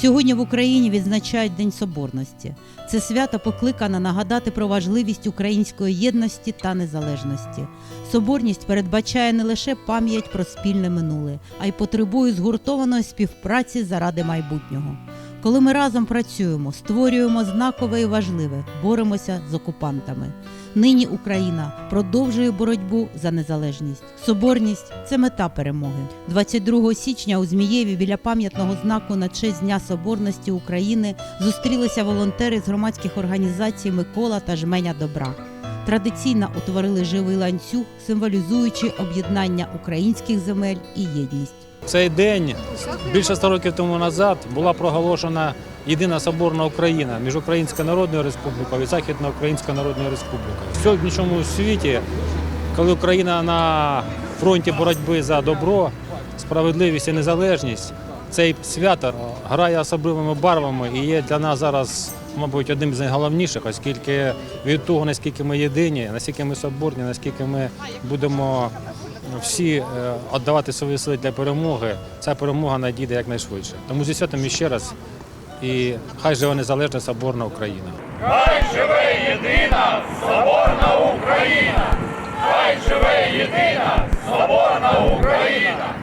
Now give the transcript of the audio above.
Сьогодні в Україні відзначають День Соборності. Це свято покликане нагадати про важливість української єдності та незалежності. Соборність передбачає не лише пам'ять про спільне минуле, а й потребує згуртованої співпраці заради майбутнього. Коли ми разом працюємо, створюємо знакове і важливе, боремося з окупантами. Нині Україна продовжує боротьбу за незалежність. Соборність це мета перемоги. 22 січня у Змієві біля пам'ятного знаку на честь Дня Соборності України зустрілися волонтери з громадських організацій Микола та Жменя Добра. Традиційно утворили живий ланцюг, символізуючи об'єднання українських земель і єдність. Цей день більше ста років тому назад була проголошена єдина соборна Україна між Українською Народною Республікою і Західноукраїнською Народною Республікою. В сьогоднішньому світі, коли Україна на фронті боротьби за добро, справедливість і незалежність, цей свято грає особливими барвами і є для нас зараз, мабуть, одним з найголовніших, оскільки від того, наскільки ми єдині, наскільки ми соборні, наскільки ми будемо всі е, віддавати свої сили для перемоги, ця перемога надійде якнайшвидше. Тому зі святом іще раз і хай живе незалежна соборна Україна. Хай живе єдина соборна Україна! Хай живе єдина соборна Україна!